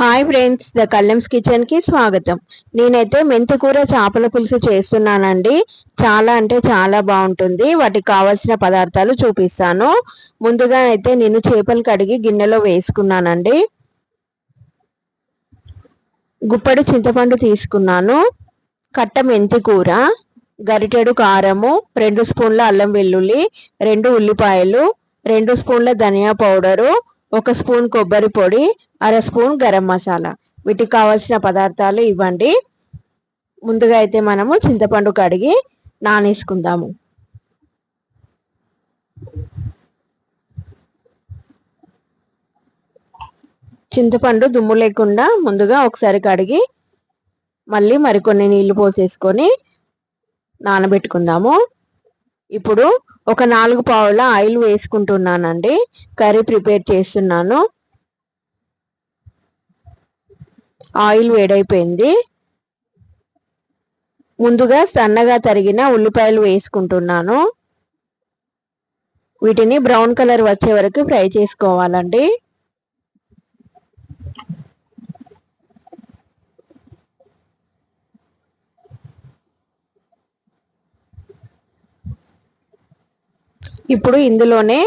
Hi friends the కల్లెమ్స్ కిచెన్కి స్వాగతం. నేనైతే మెంతికూర చేపల పులుసు చేస్తున్నానండి. చాలా అంటే చాలా బాగుంటుంది. వాటికి కావాల్సిన పదార్థాలు చూపిస్తాను. ముందుగా అయితే నేను చేపలు కడిగి గిన్నెలో వేసుకున్నానండి. గుప్పడి చింతపండు తీసుకున్నాను. కట్ట మెంతికూర గరిటెడు కారము రెండు స్పూన్ల అల్లం వెల్లుల్లి రెండు ఉల్లిపాయలు రెండు స్పూన్ల ధనియా పౌడరు ఒక స్పూన్ కొబ్బరి పొడి అర స్పూన్ గరం మసాలా. వీటికి కావాల్సిన పదార్థాలు ఇవ్వండి. ముందుగా అయితే మనము చింతపండు కడిగి నానేసుకుందాము. చింతపండు దుమ్ము లేకుండా ముందుగా ఒకసారి కడిగి మళ్ళీ మరికొన్ని నీళ్ళు పోసేసుకొని నానబెట్టుకుందాము. ఇప్పుడు ఒక నాలుగు పావుల ఆయిల్ వేసుకుంటున్నానండి. కర్రీ ప్రిపేర్ చేస్తున్నాను. ఆయిల్ వేడైపోయింది. ముందుగా సన్నగా తరిగిన ఉల్లిపాయలు వేసుకుంటున్నాను. వీటిని బ్రౌన్ కలర్ వచ్చే వరకు ఫ్రై చేసుకోవాలండి. ఇప్పుడు ఇందులోనే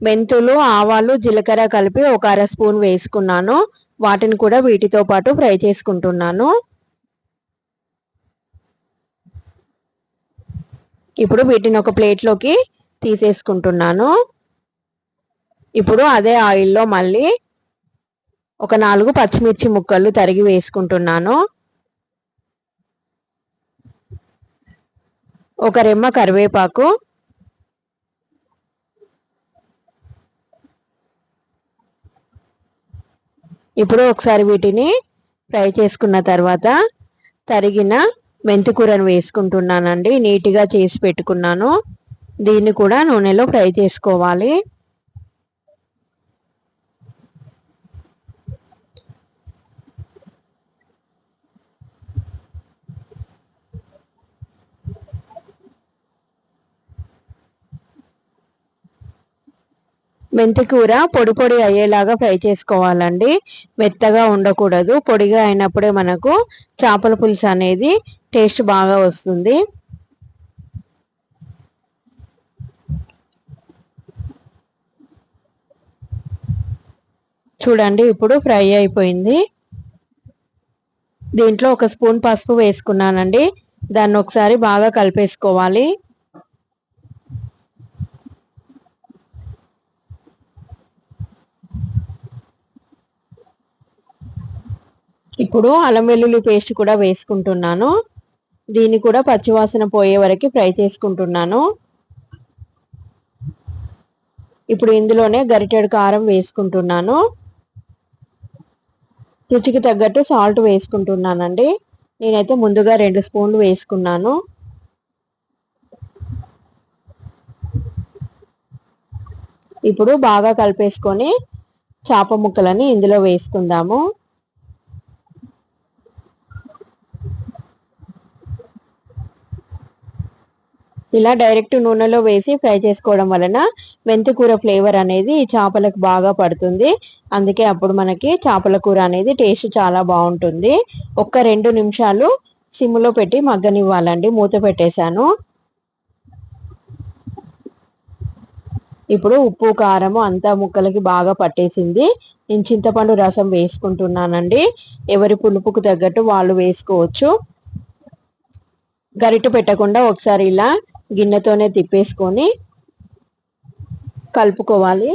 మెంతులు ఆవాలు జీలకర్ర కలిపి ఒక అర స్పూన్ వేసుకున్నాను. వాటిని కూడా వీటితో పాటు ఫ్రై చేసుకుంటున్నాను. ఇప్పుడు వీటిని ఒక ప్లేట్లోకి తీసేసుకుంటున్నాను. ఇప్పుడు అదే ఆయిల్లో మళ్ళీ ఒక నాలుగు పచ్చిమిర్చి ముక్కలు తరిగి వేసుకుంటున్నాను. ఒక రెమ్మ కరివేపాకు ఇప్పుడు ఒకసారి వీటిని ఫ్రై చేసుకున్న తర్వాత తరిగిన మెంతికూరను వేసుకుంటున్నానండి. నీట్గా చేసి పెట్టుకున్నాను. దీన్ని కూడా నూనెలో ఫ్రై చేసుకోవాలి. మెంతి కూర పొడి పొడి అయ్యేలాగా ఫ్రై చేసుకోవాలండి. మెత్తగా ఉండకూడదు. పొడిగా అయినప్పుడే మనకు చేపల పులుసు అనేది టేస్ట్ బాగా వస్తుంది. చూడండి ఇప్పుడు ఫ్రై అయిపోయింది. దీంట్లో ఒక స్పూన్ పసుపు వేసుకున్నానండి. దాన్ని ఒకసారి బాగా కలిపేసుకోవాలి. ఇప్పుడు అల్లం వెల్లుల్లి పేస్ట్ కూడా వేసుకుంటున్నాను. దీన్ని కూడా పచ్చివాసన పోయే వరకు ఫ్రై చేసుకుంటున్నాను. ఇప్పుడు ఇందులోనే గరిటెడు కారం వేసుకుంటున్నాను. రుచికి తగ్గట్టు సాల్ట్ వేసుకుంటున్నానండి. నేనైతే ముందుగా రెండు స్పూన్లు వేసుకున్నాను. ఇప్పుడు బాగా కలిపేసుకొని చేప ముక్కలని ఇందులో వేసుకుందాము. ఇలా డైరెక్ట్ నూనెలో వేసి ఫ్రై చేసుకోవడం వలన మెంతికూర ఫ్లేవర్ అనేది చేపలకు బాగా పడుతుంది. అందుకే అప్పుడు మనకి చేపల కూర అనేది టేస్ట్ చాలా బాగుంటుంది. ఒక్క రెండు నిమిషాలు సిమ్లో పెట్టి మగ్గనివ్వాలండి. మూత పెట్టేశాను. ఇప్పుడు ఉప్పు కారము అంతా ముక్కలకి బాగా పట్టేసింది. నేను చింతపండు రసం వేసుకుంటున్నానండి. ఎవరి పులుపుకు తగ్గట్టు వాళ్ళు వేసుకోవచ్చు. గరిట పెట్టకుండా ఒకసారి ఇలా గిన్నెతోనే తిప్పేసుకొని కలుపుకోవాలి.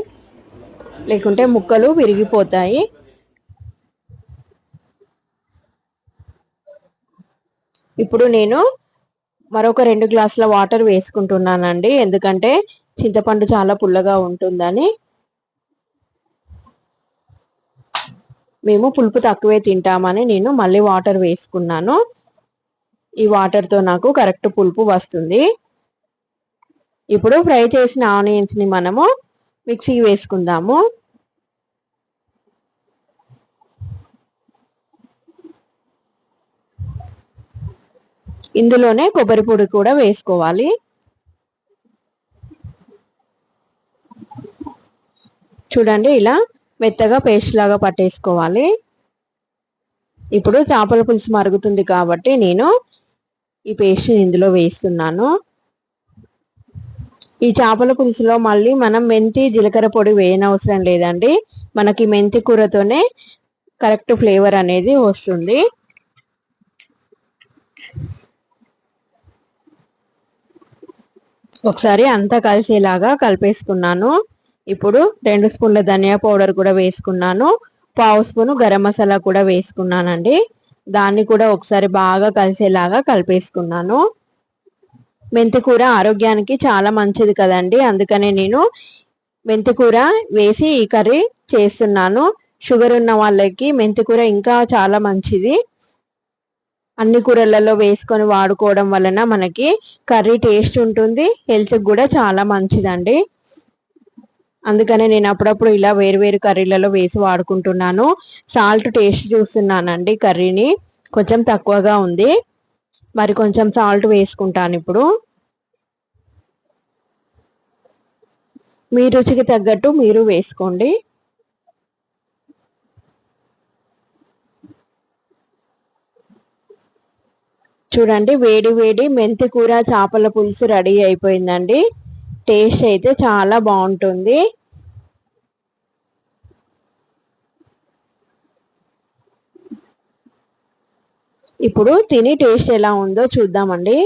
లేకుంటే ముక్కలు విరిగిపోతాయి. ఇప్పుడు నేను మరొక రెండు గ్లాసుల వాటర్ వేసుకుంటున్నానండి. ఎందుకంటే చింతపండు చాలా పుల్లగా ఉంటుందని. మేము పులుపు తక్కువే తింటామని నేను మళ్ళీ వాటర్ వేసుకున్నాను. ఈ వాటర్తో నాకు కరెక్ట్ పులుపు వస్తుంది. ఇప్పుడు ఫ్రై చేసిన ఆనియన్స్ని మనము మిక్సీ వేసుకుందాము. ఇందులోనే కొబ్బరి పొడి కూడా వేసుకోవాలి. చూడండి ఇలా మెత్తగా పేస్ట్ లాగా పట్టేసుకోవాలి. ఇప్పుడు చేపల పులుసు మరుగుతుంది కాబట్టి నేను ఈ పేస్ట్ని ఇందులో వేస్తున్నాను. ఈ చేపల పులుసులో మళ్ళీ మనం మెంతి జీలకర్ర పొడి వేయనవసరం లేదండి. మనకి మెంతి కూరతోనే కరెక్ట్ ఫ్లేవర్ అనేది వస్తుంది. ఒకసారి అంతా కలిసేలాగా కలిపేసుకున్నాను. ఇప్పుడు రెండు స్పూన్ల ధనియా పౌడర్ కూడా వేసుకున్నాను. పావు స్పూను గరం మసాలా కూడా వేసుకున్నానండి. దాన్ని కూడా ఒకసారి బాగా కలిసేలాగా కలిపేసుకున్నాను. మెంతికూర ఆరోగ్యానికి చాలా మంచిది కదండి. అందుకనే నేను మెంతికూర వేసి ఈ కర్రీ చేస్తున్నాను. షుగర్ ఉన్న వాళ్ళకి మెంతికూర ఇంకా చాలా మంచిది. అన్ని కూరలలో వేసుకొని వాడుకోవడం వలన మనకి కర్రీ టేస్ట్ ఉంటుంది హెల్త్కి కూడా చాలా మంచిదండి. అందుకనే నేను అప్పుడప్పుడు ఇలా వేరు వేరు కర్రీలలో వేసి వాడుకుంటున్నాను. సాల్ట్ టేస్ట్ చూస్తున్నానండి కర్రీని. కొంచెం తక్కువగా ఉంది. మరి కొంచెం సాల్ట్ వేసుకుంటాను ఇప్పుడు. మీ రుచికి తగ్గట్టు మీరు వేసుకోండి. చూడండి వేడి వేడి మెంతి కూర చేపల పులుసు రెడీ అయిపోయిందండి. టేస్ట్ అయితే చాలా బాగుంటుంది. ఇప్పుడు తిని టేస్ట్ ఎలా ఉందో చూద్దామండి.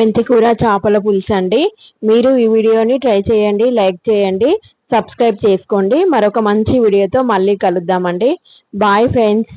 మెంతికూర చేపల పులుసు అండి. మీరు ఈ వీడియోని ట్రై చేయండి లైక్ చేయండి సబ్స్క్రైబ్ చేసుకోండి. మరొక మంచి వీడియోతో మళ్ళీ కలుద్దామండి. Bye friends.